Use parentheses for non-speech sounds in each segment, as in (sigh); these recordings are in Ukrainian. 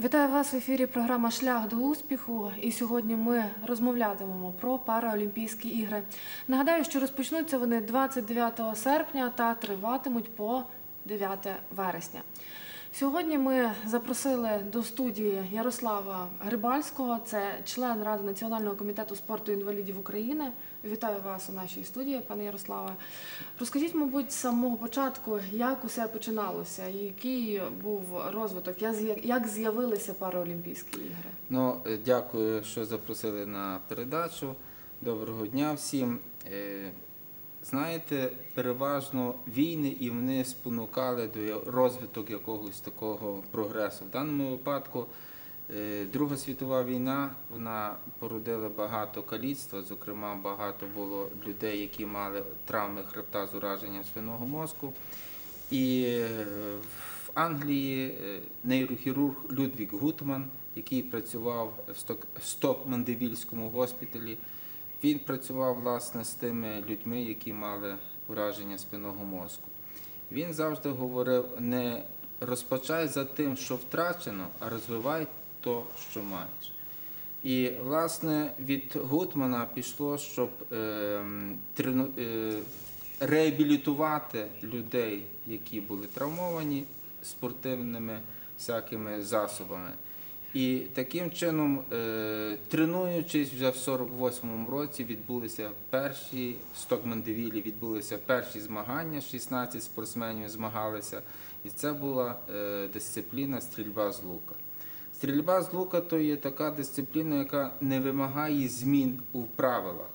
Вітаю вас в ефірі. Програма Шлях до успіху. І сьогодні ми розмовлятимемо про Параолімпійські ігри. Нагадаю, що розпочнуться вони 29 серпня та триватимуть по 9 вересня. Сьогодні ми запросили до студії Ярослава Грибальського, це член Ради Національного комітету спорту інвалідів України. Вітаю вас у нашій студії, пане Ярославе. Розкажіть, мабуть, з самого початку, як усе починалося, який був розвиток, як з'я- як з'явилися Параолімпійські ігри? Ну, е, дякую, що запросили на передачу. Доброго дня всім. Знаєте, переважно війни і вони спонукали до розвиток якогось такого прогресу. В даному випадку е, Друга світова війна вона породила багато каліцтва, зокрема, багато було людей, які мали травми хребта з ураженням спинного мозку. І е, в Англії е, нейрохірург Людвік Гутман, який працював в Сток- Стокмандевільському госпіталі, він працював власне з тими людьми, які мали ураження спинного мозку. Він завжди говорив: не розпочай за тим, що втрачено, а розвивай то, що маєш. І, власне, від Гутмана пішло, щоб е, трену- е, реабілітувати людей, які були травмовані спортивними всякими засобами. І таким чином, е, тренуючись вже в 48-му році, відбулися перші в Стокмандевілі відбулися перші змагання. 16 спортсменів змагалися, і це була е, дисципліна стрільба з лука. Стрільба з лука то є така дисципліна, яка не вимагає змін у правилах.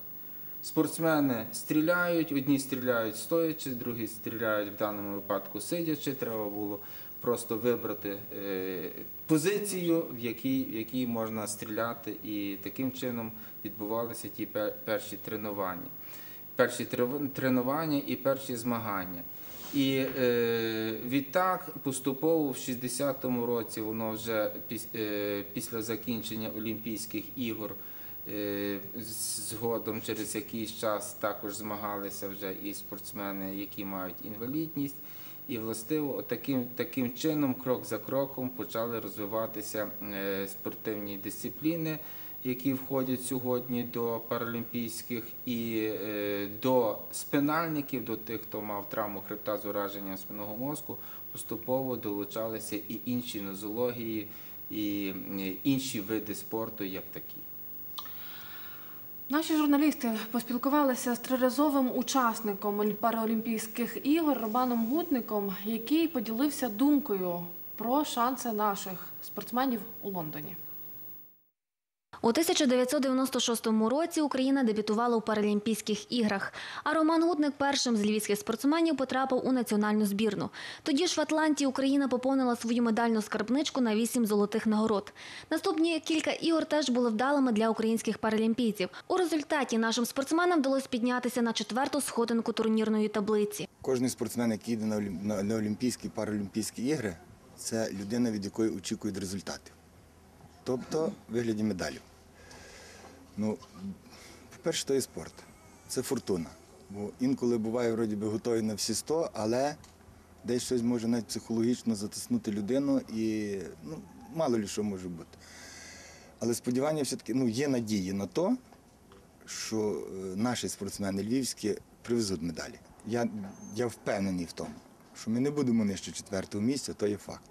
Спортсмени стріляють, одні стріляють стоячи, другі стріляють в даному випадку сидячи. Треба було просто вибрати е, позицію, в якій, в якій можна стріляти, і таким чином відбувалися ті перші тренування. Перші тренування і перші змагання. І е, відтак поступово в 60-му році воно вже піс, е, після закінчення Олімпійських ігор е, згодом через якийсь час також змагалися вже і спортсмени, які мають інвалідність. І властиво таким, таким чином, крок за кроком, почали розвиватися е, спортивні дисципліни, які входять сьогодні до паралімпійських, і е, до спинальників, до тих, хто мав травму хребта з ураженням спинного мозку, поступово долучалися і інші нозології, і е, інші види спорту, як такі. Наші журналісти поспілкувалися з триразовим учасником Параолімпійських ігор Романом Гутником, який поділився думкою про шанси наших спортсменів у Лондоні. У 1996 році Україна дебютувала у Паралімпійських іграх, а Роман Гутник першим з львівських спортсменів потрапив у національну збірну. Тоді ж в Атланті Україна поповнила свою медальну скарбничку на вісім золотих нагород. Наступні кілька ігор теж були вдалими для українських паралімпійців. У результаті нашим спортсменам вдалося піднятися на четверту сходинку турнірної таблиці. Кожен спортсмен, який йде на Олімпійські Паралімпійські ігри, це людина, від якої очікують результатів. Тобто вигляді медалів. Ну, по-перше, то є спорт. Це фортуна. Бо інколи буває, вроді би, готові на всі 100, але десь щось може навіть психологічно затиснути людину і ну, мало ли що може бути. Але сподівання все-таки ну, є надії на то, що е, наші спортсмени львівські привезуть медалі. Я, я впевнений в тому, що ми не будемо нижче четвертого місця, то є факт.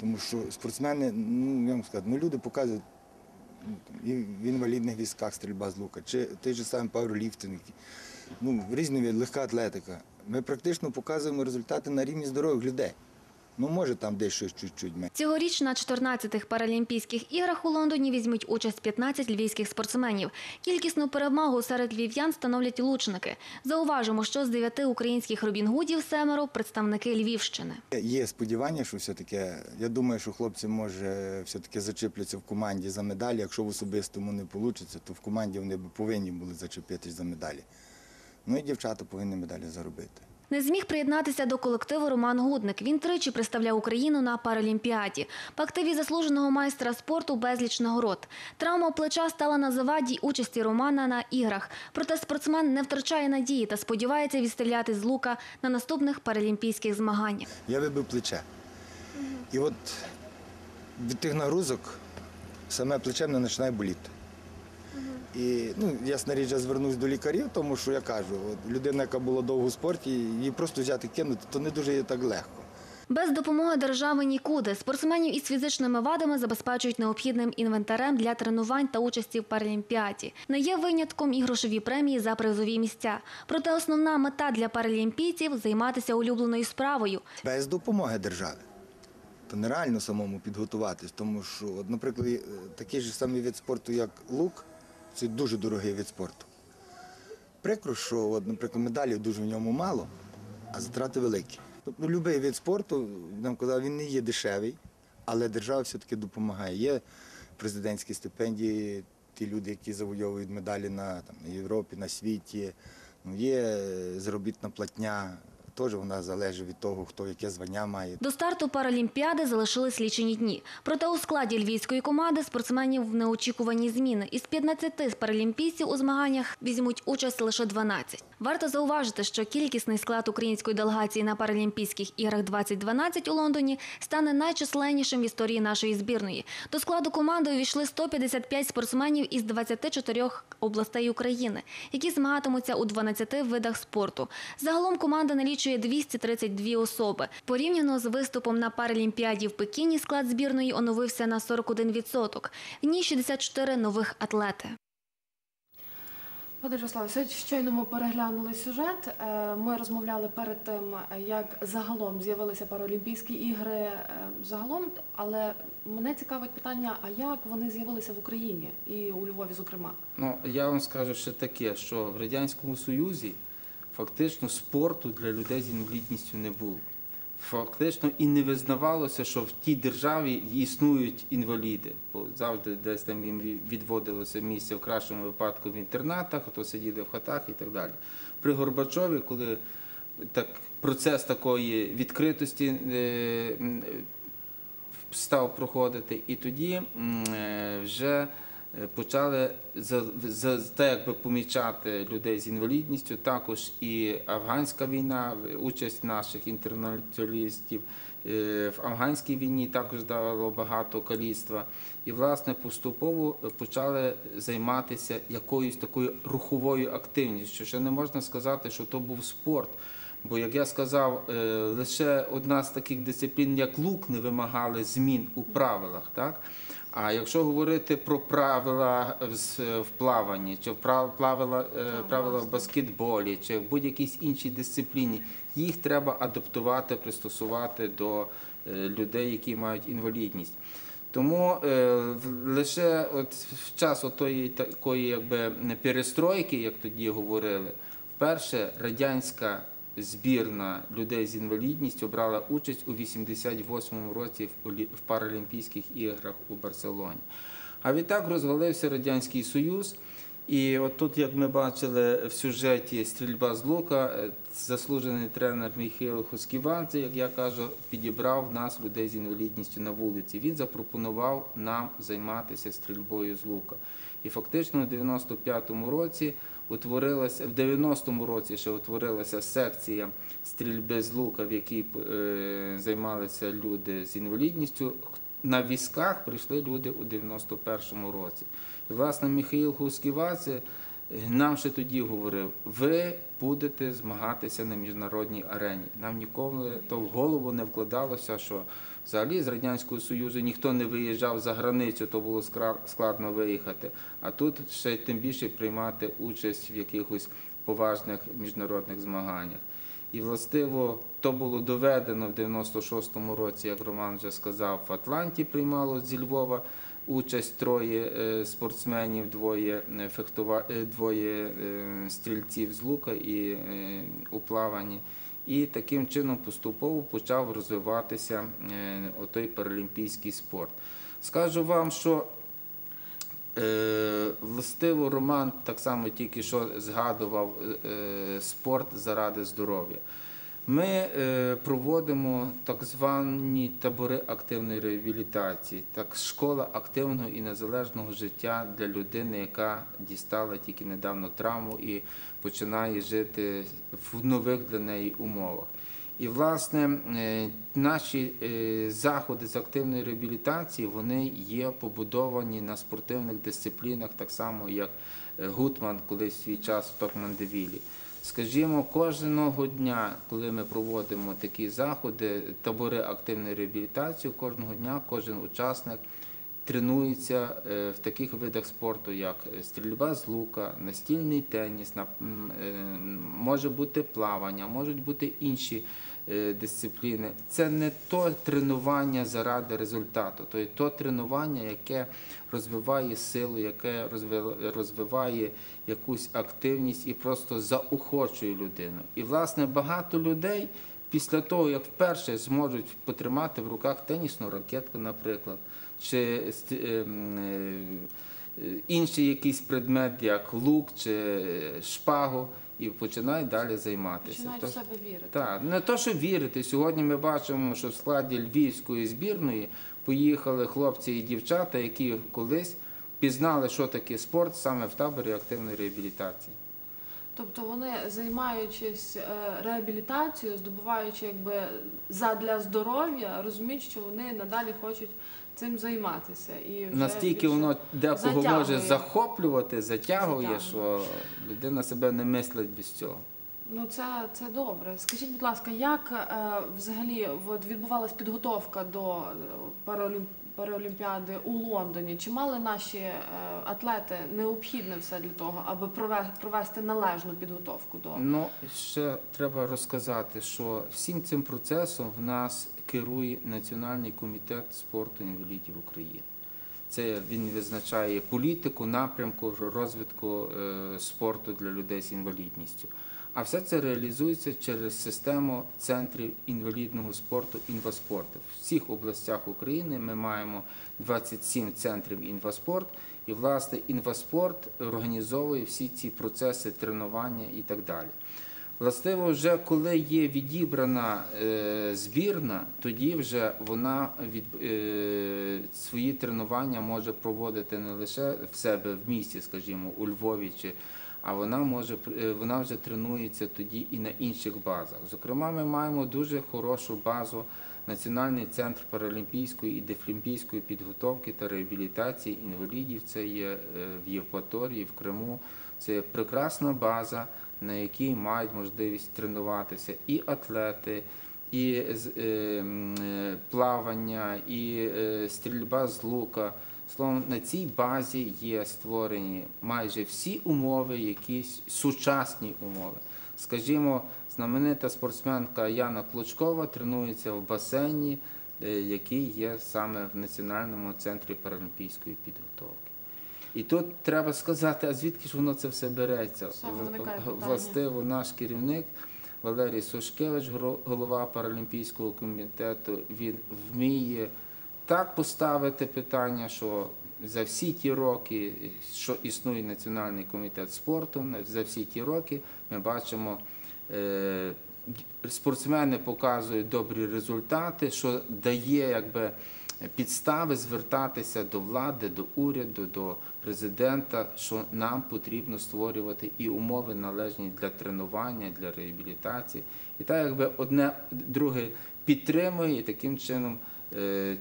Тому що спортсмени, ну я вам скажу, ну люди показують в інвалідних військах стрільба з лука, чи той же самий пауерліфтинг, ну, різні легка атлетика. Ми практично показуємо результати на рівні здорових людей. Ну, може, там десь щось чуть-чуть менше. Цьогоріч на 14-х Паралімпійських іграх у Лондоні візьмуть участь 15 львівських спортсменів. Кількісну перемогу серед львів'ян становлять лучники. Зауважимо, що з дев'яти українських Робінгудів семеро представники Львівщини. Є сподівання, що все-таки, я думаю, що хлопці може все-таки зачепляться в команді за медалі. Якщо в особистому не вийде, то в команді вони повинні були зачепитись за медалі. Ну і дівчата повинні медалі заробити. Не зміг приєднатися до колективу Роман Гудник. Він тричі представляв Україну на Паралімпіаді. В активі заслуженого майстра спорту безліч нагород. Травма плеча стала на заваді участі Романа на іграх. Проте спортсмен не втрачає надії та сподівається відстріляти з лука на наступних паралімпійських змаганнях. Я вибив плече. І от від тих нагрузок саме плече не починає боліти. І ну, ясна річ, я звернусь до лікарів, тому що я кажу, от, людина, яка була довго в спорті, її просто взяти кинути, то не дуже є так легко. Без допомоги держави нікуди. Спортсменів із фізичними вадами забезпечують необхідним інвентарем для тренувань та участі в паралімпіаді. Не є винятком і грошові премії за призові місця. Проте основна мета для паралімпійців займатися улюбленою справою. Без допомоги держави. То нереально самому підготуватись, тому що, наприклад, е, такий же самий вид спорту, як лук, це дуже дорогий вид спорту. Прикро, що, наприклад, медалів дуже в ньому мало, а затрати великі. Тобто будь-який вид спорту, нам казав, він не є дешевий, але держава все-таки допомагає. Є президентські стипендії, ті люди, які завойовують медалі на, там, на Європі, на світі. Ну, є заробітна платня, теж вона залежить від того, хто яке звання має. До старту паралімпіади залишились лічені дні. Проте у складі львівської команди спортсменів неочікувані зміни. Із 15 паралімпійців у змаганнях візьмуть участь лише 12. Варто зауважити, що кількісний склад української делегації на Паралімпійських іграх 2012 у Лондоні стане найчисленнішим в історії нашої збірної. До складу команди увійшли 155 спортсменів із 24 областей України, які змагатимуться у 12 видах спорту. Загалом команда налічує 232 особи. Порівняно з виступом на Паралімпіаді в Пекіні склад збірної оновився на 41%. В ній 64 нових атлети. Пане Ярославе, сьогодні щойно ми переглянули сюжет. Е, Ми розмовляли перед тим, як загалом з'явилися Паралімпійські ігри е, загалом, але мене цікавить питання: а як вони з'явилися в Україні і у Львові, зокрема? Ну, я вам скажу ще таке, що в Радянському Союзі фактично спорту для людей з інвалідністю не було. Фактично і не визнавалося, що в тій державі існують інваліди. Бо завжди десь там їм відводилося місце в кращому випадку в інтернатах, а то сиділи в хатах і так далі. При Горбачові, коли так, процес такої відкритості е, став проходити, і тоді е, вже е, почали за, за, так якби помічати людей з інвалідністю, також і афганська війна, участь наших інтернаціоналістів е, в афганській війні також дало багато каліцтва. І, власне, поступово почали займатися якоюсь такою руховою активністю. Ще не можна сказати, що то був спорт. Бо, як я сказав, е, лише одна з таких дисциплін, як лук, не вимагали змін у правилах. Так? А якщо говорити про правила в плаванні, чи прав- правила, е, правила в баскетболі, чи в будь-якійсь іншій дисципліні, їх треба адаптувати, пристосувати до е, людей, які мають інвалідність. Тому е, лише от в час отої такої якби перестройки, як тоді говорили, вперше радянська збірна людей з інвалідністю брала участь у 88-му році в Паралімпійських іграх у Барселоні. А відтак розвалився Радянський Союз. І от тут, як ми бачили в сюжеті стрільба з лука, е, заслужений тренер Михайло Хосківанце, як я кажу, підібрав нас, людей з інвалідністю на вулиці. Він запропонував нам займатися стрільбою з лука. І фактично у 95-му році утворилася, в 90-му році ще утворилася секція стрільби з лука, в якій е, займалися люди з інвалідністю. На візках прийшли люди у 91-му році. І, власне, Михайло Хусківаце нам ще тоді говорив: ви будете змагатися на міжнародній арені. Нам ніколи то в голову не вкладалося, що взагалі з Радянського Союзу ніхто не виїжджав за границю, то було складно виїхати. А тут ще тим більше приймати участь в якихось поважних міжнародних змаганнях. І властиво то було доведено в 96-му році, як Роман вже сказав, в Атланті приймало зі Львова участь троє е, спортсменів, двоє е, фехтува... е, двоє стрільців з лука і у плаванні. І таким чином поступово почав розвиватися е, отой паралімпійський спорт. Скажу вам, що Е, Властиво Роман так само тільки що згадував е, спорт заради здоров'я. Ми е, проводимо так звані табори активної реабілітації, так школа активного і незалежного життя для людини, яка дістала тільки недавно травму і починає жити в нових для неї умовах. І, власне, е, наші е, заходи з активної реабілітації вони є побудовані на спортивних дисциплінах, так само як Гутман колись свій час в Токмандевілі. Скажімо, кожного дня, коли ми проводимо такі заходи, табори активної реабілітації, кожного дня кожен учасник тренується е, в таких видах спорту, як е, стрільба з лука, настільний теніс, е, може бути плавання, можуть бути інші дисципліни. Це не то тренування заради результату, то є то тренування, яке розвиває силу, яке розвиває якусь активність і просто заохочує людину. І, власне, багато людей після того, як вперше зможуть потримати в руках тенісну ракетку, наприклад, чи ем, е, е, інший якийсь предмет, як лук чи е, шпагу, і починають далі займатися. Починають в себе вірити. так, не то, що вірити. Сьогодні ми бачимо, що в складі львівської збірної поїхали хлопці і дівчата, які колись пізнали, що таке спорт саме в таборі активної реабілітації. Тобто вони, займаючись е, реабілітацією, здобуваючи якби задля здоров'я, розуміють, що вони надалі хочуть цим займатися. І вже Настільки більше- воно декого затягує. може захоплювати, затягує, Затягує. що людина себе не мислить без цього. Ну це, це добре. Скажіть, будь ласка, як е, взагалі от, відбувалась підготовка до е, паралім- параолімпіади у Лондоні? Чи мали наші е, атлети необхідне все для того, аби провести належну підготовку до Ну, ще треба розказати, що всім цим процесом в нас керує Національний комітет спорту інвалідів України. Це він визначає політику, напрямку розвитку е, спорту для людей з інвалідністю. А все це реалізується через систему центрів інвалідного спорту інваспорт. В всіх областях України ми маємо 27 центрів інваспорт, і власне інваспорт організовує всі ці процеси тренування і так далі. Властиво, вже коли є відібрана е, збірна, тоді вже вона від, е, свої тренування може проводити не лише в себе в місті, скажімо, у Львові, чи, а вона може е, вона вже тренується тоді і на інших базах. Зокрема, ми маємо дуже хорошу базу. Національний центр паралімпійської і дефлімпійської підготовки та реабілітації інвалідів. Це є е, в Євпаторії, в Криму. Це є прекрасна база, на якій мають можливість тренуватися і атлети, і е, плавання, і стрільба з лука. Словом, на цій базі є створені майже всі умови, якісь сучасні умови. Скажімо, знаменита спортсменка Яна Клочкова тренується в басейні, е, який є саме в Національному центрі паралімпійської підготовки. І тут треба сказати, а звідки ж воно це все береться? Властиво наш керівник Валерій Сушкевич, голова Паралімпійського комітету, він вміє так поставити питання, що за всі ті роки, що існує Національний комітет спорту, за всі ті роки ми бачимо, е, спортсмени показують добрі результати, що дає якби підстави звертатися до влади, до уряду, до президента, що нам потрібно створювати і умови належні для тренування, для реабілітації. І так якби одне друге підтримує, і таким чином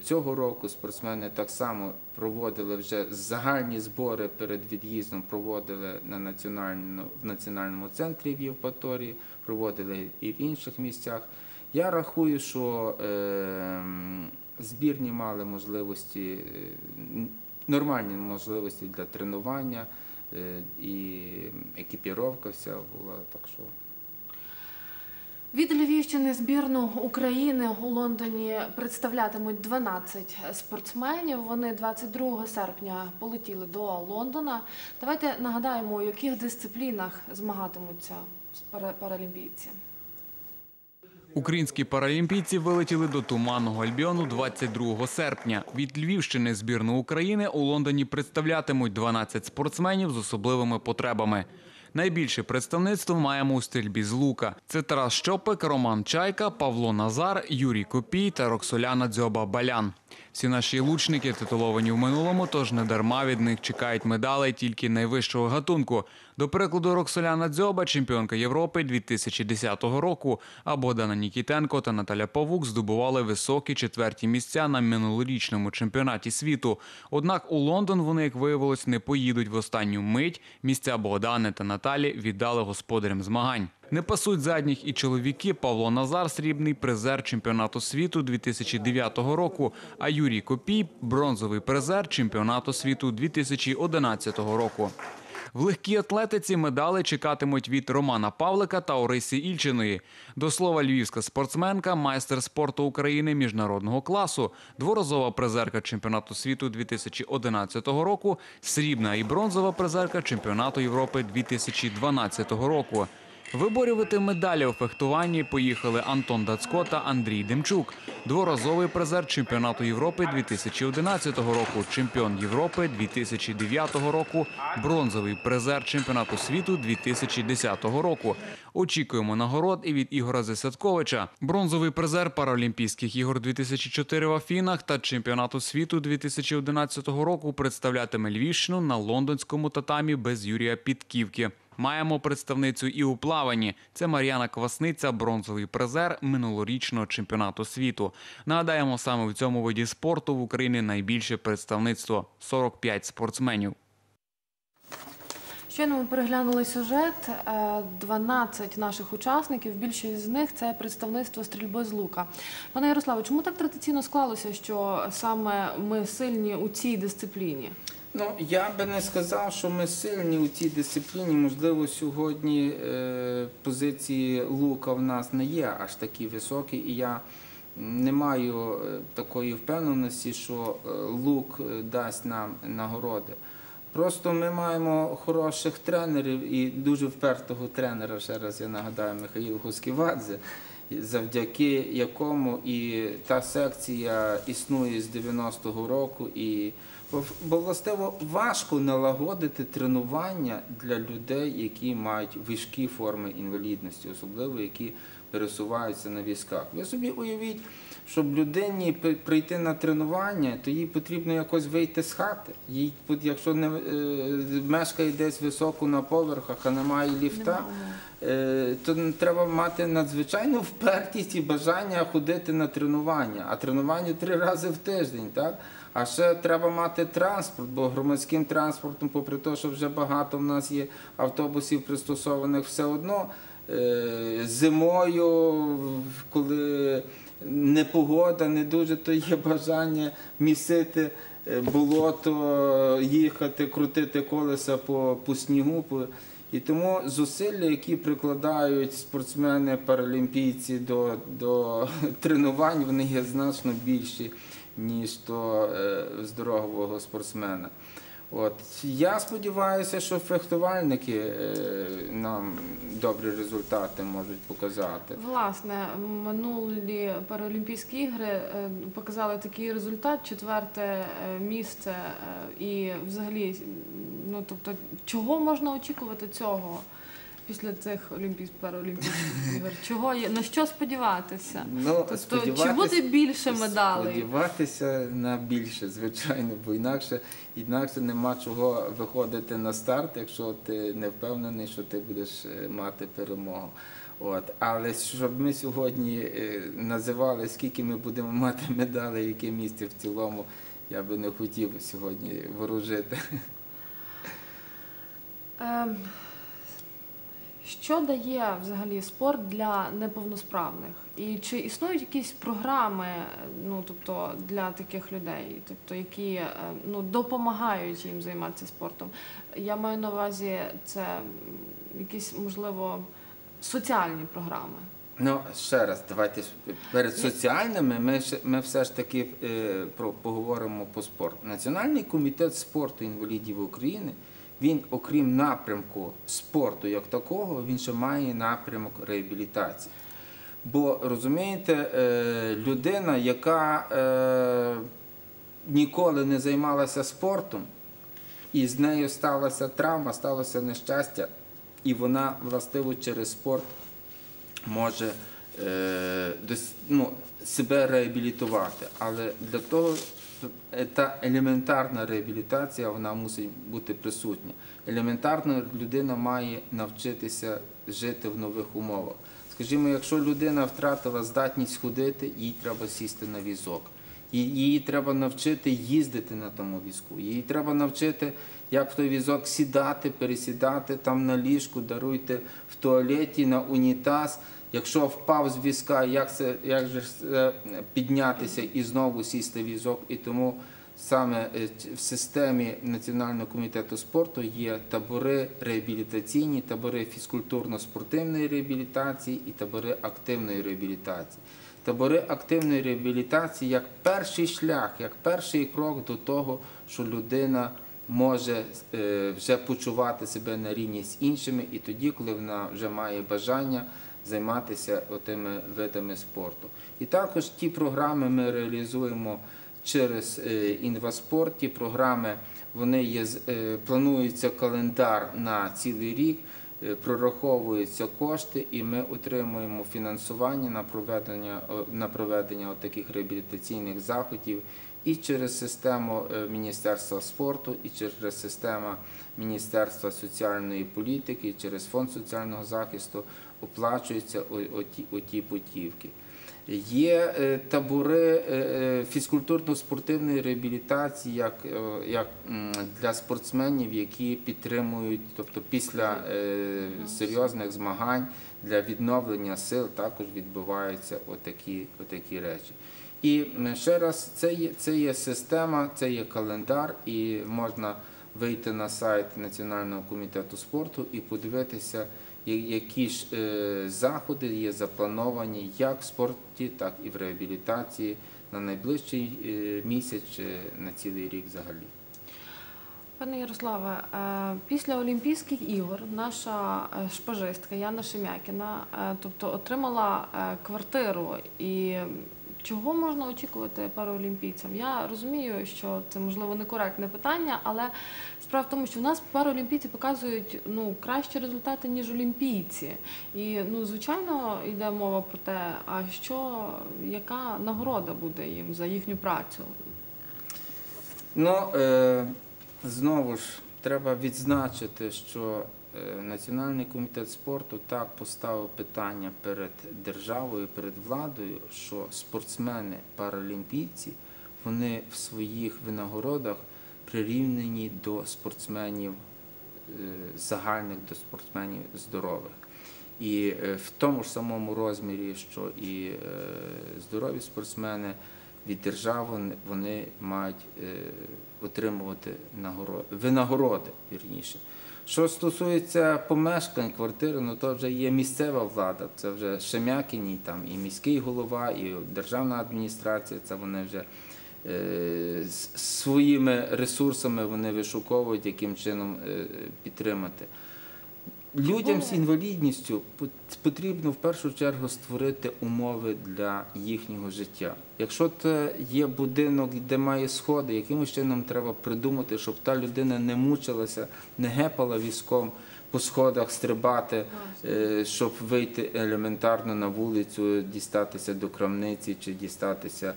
цього року спортсмени так само проводили вже загальні збори перед від'їздом, проводили на національному в національному центрі в Євпаторії, проводили і в інших місцях. Я рахую, що е, збірні мали можливості, е, нормальні можливості для тренування, е, і екіпіровка вся була. Так що Від Львівщини збірну України у Лондоні представлятимуть 12 спортсменів. Вони 22 серпня полетіли до Лондона. Давайте нагадаємо, у яких дисциплінах змагатимуться пара- паралімпійці. Українські паралімпійці вилетіли до Туманного Альбіону 22 серпня. Від Львівщини збірну України у Лондоні представлятимуть 12 спортсменів з особливими потребами. Найбільше представництво маємо у стрільбі з лука. Це Тарас Щопик, Роман Чайка, Павло Назар, Юрій Копій та Роксоляна Дзьоба Балян. Всі наші лучники титуловані в минулому, тож не дарма від них чекають медалей тільки найвищого гатунку. До прикладу, Роксоляна Дзьоба, чемпіонка Європи 2010 року, а Богдана Нікітенко та Наталя Павук здобували високі четверті місця на минулорічному чемпіонаті світу. Однак у Лондон вони, як виявилось, не поїдуть в останню мить. Місця Богдани та Наталі віддали господарям змагань. Не пасуть задніх і чоловіки. Павло Назар, срібний призер чемпіонату світу 2009 року, а Юрій Копій бронзовий призер чемпіонату світу 2011 року. В легкій атлетиці медали чекатимуть від Романа Павлика та Орисі Ільчиної. До слова, львівська спортсменка, майстер спорту України міжнародного класу, дворазова призерка чемпіонату світу 2011 року, срібна і бронзова призерка чемпіонату Європи 2012 року. Виборювати медалі у фехтуванні поїхали Антон Дацько та Андрій Демчук, дворазовий призер чемпіонату Європи 2011 року, чемпіон Європи 2009 року, бронзовий призер чемпіонату світу 2010 року. Очікуємо нагород і від Ігора Засадковича, бронзовий призер Паралімпійських ігор 2004 в Афінах та чемпіонату світу 2011 року представлятиме Львівщину на лондонському татамі без Юрія Підківки. Маємо представницю і у плаванні. Це Мар'яна Квасниця, бронзовий призер минулорічного чемпіонату світу. Нагадаємо, саме в цьому виді спорту в Україні найбільше представництво 45 спортсменів. Щойно ми переглянули сюжет. Е, 12 наших учасників, більшість з них це представництво стрільби з лука. Пане Ярославе, чому так традиційно склалося, що саме ми сильні у цій дисципліні? Ну, я би не сказав, що ми сильні у цій дисципліні. Можливо, сьогодні е, позиції лука в нас не є аж такі високі, і я не маю е, такої впевненості, що е, лук е, дасть нам нагороди. Просто ми маємо хороших тренерів і дуже впертого тренера, ще раз я нагадаю, Михаїл Гусківадзе, завдяки якому і та секція існує з 90-го року. І бо, властиво важко налагодити тренування для людей, які мають важкі форми інвалідності, особливо які пересуваються на візках. Ви собі уявіть, щоб людині прийти на тренування, то їй потрібно якось вийти з хати. Їй, якщо не е, мешкає десь високо на поверхах, а немає ліфта, е, то треба мати надзвичайну впертість і бажання ходити на тренування. А тренування три рази в тиждень, так? А ще треба мати транспорт, бо громадським транспортом, попри те, що вже багато в нас є автобусів пристосованих, все одно е, зимою, коли непогода, не дуже, то є бажання місити е, болото, їхати, крутити колеса по, по снігу. І тому зусилля, які прикладають спортсмени, паралімпійці до, до (laughs) тренувань, вони є значно більші, ніж то е, здорового спортсмена. От. Я сподіваюся, що фехтувальники е, нам добрі результати можуть показати. Власне, минулі Паралімпійські ігри е, показали такий результат, четверте місце. І взагалі, ну тобто, чого можна очікувати цього після цих олімпійських паралімпійських ігор? Чого є на що сподіватися? Ну, Тобто, чи буде більше медалей? Сподіватися на більше, звичайно, бо інакше, інакше нема чого виходити на старт, якщо ти не впевнений, що ти будеш е, мати перемогу. От. Але щоб ми сьогодні е, називали, скільки ми будемо мати медалей, яке місце в цілому, я би не хотів сьогодні ворожити. Ем, Що дає взагалі спорт для неповносправних? І чи існують якісь програми, ну тобто для таких людей, тобто які е, ну допомагають їм займатися спортом? Я маю на увазі це якісь можливо соціальні програми. Ну, ще раз, давайте перед соціальними ми, ми все ж таки е, про, поговоримо по спорту. Національний комітет спорту інвалідів України, він, окрім напрямку спорту як такого, він ще має напрямок реабілітації. Бо розумієте, е, людина, яка е, ніколи не займалася спортом, і з нею сталася травма, сталося нещастя, і вона властиво через спорт може е, ну, себе реабілітувати. Але для того та елементарна реабілітація вона мусить бути присутня. Елементарно людина має навчитися жити в нових умовах. Скажімо, якщо людина втратила здатність ходити, їй треба сісти на візок. Її треба навчити їздити на тому візку. Їй треба навчити, як в той візок сідати, пересідати там на ліжку, даруйте в туалеті, на унітаз. Якщо впав з візка, як, це, як же піднятися і знову сісти в візок. І тому саме е, в системі Національного комітету спорту є табори реабілітаційні, табори фізкультурно-спортивної реабілітації і табори активної реабілітації. Табори активної реабілітації як перший шлях, як перший крок до того, що людина може е, вже почувати себе на рівні з іншими, і тоді, коли вона вже має бажання займатися отими видами спорту. І також ті програми ми реалізуємо через е, інваспорт. Ті програми вони є е, планується календар на цілий рік. е, Прораховуються кошти, і ми отримуємо фінансування на проведення на проведення таких реабілітаційних заходів і через систему Міністерства спорту, і через систему Міністерства соціальної політики, і через фонд соціального захисту оплачуються оті, путівки. Є е, табори е, е, фізкультурно-спортивної реабілітації як, для спортсменів, які підтримують, тобто після серйозних змагань для відновлення сил також відбуваються отакі, отакі речі. І ще раз, це є, це є система, це є календар, і можна вийти на сайт Національного комітету спорту і подивитися, які ж е, заходи є заплановані як в спорті, так і в реабілітації на найближчий е, місяць чи на цілий рік взагалі. Пане Ярославе, е, після Олімпійських ігор наша е, шпажистка Яна Шемякіна е, тобто, отримала е, квартиру. І чого можна очікувати параолімпійцям? Я розумію, що це можливо некоректне питання, але справа в тому, що в нас параолімпійці показують ну, кращі результати, ніж олімпійці. І ну, звичайно йде мова про те, а що, яка нагорода буде їм за їхню працю? Ну, е, знову ж треба відзначити, що Національний комітет спорту так поставив питання перед державою, перед владою, що спортсмени паралімпійці вони в своїх винагородах прирівнені до спортсменів е, загальних, до спортсменів здорових. І е, в тому ж самому розмірі, що і е, здорові спортсмени від держави вони мають е, отримувати нагороди, винагороди, вірніше. Що стосується помешкань, квартири, ну то вже є місцева влада, це вже Шемякіні, там і міський голова, і державна адміністрація, це вони вже е, своїми ресурсами вони вишуковують, яким чином е, підтримати. Людям з інвалідністю потрібно в першу чергу створити умови для їхнього життя. Якщо це є будинок, де має сходи, якимось чином треба придумати, щоб та людина не мучилася, не гепала візком по сходах стрибати, е, щоб вийти елементарно на вулицю, дістатися до крамниці чи дістатися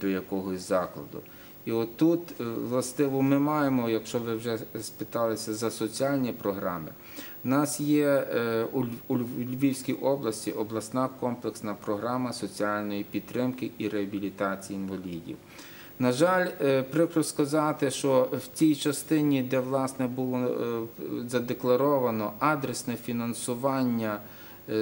до якогось закладу. І отут, е, властиво, ми маємо, якщо ви вже спиталися за соціальні програми, у нас є е, у Ль- у Ль- Львівській області обласна комплексна програма соціальної підтримки і реабілітації інвалідів. На жаль, е, прикро сказати, що в цій частині, де власне було е, задекларовано адресне фінансування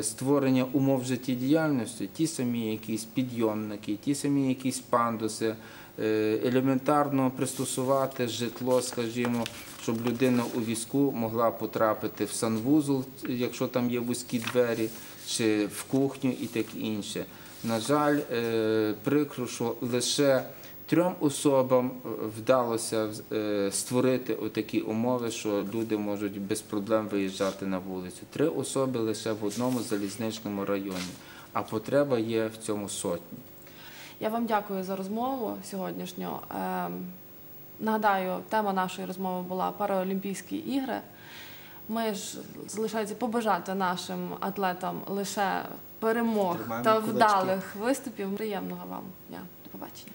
створення умов життєдіяльності, ті самі якісь підйомники, ті самі якісь пандуси, елементарно пристосувати житло, скажімо, щоб людина у візку могла потрапити в санвузол, якщо там є вузькі двері, чи в кухню і таке інше. На жаль, е, прикро, що лише трьом особам е, вдалося е, створити отакі умови, що люди можуть без проблем виїжджати на вулицю. Три особи лише в одному залізничному районі, а потреба є в цьому сотні. Я вам дякую за розмову сьогоднішню. Ем, Нагадаю, тема нашої розмови була Параолімпійські ігри. Ми ж залишається побажати нашим атлетам лише перемог Тримаємо та кулачки. вдалих виступів. Приємного вам дня. До побачення.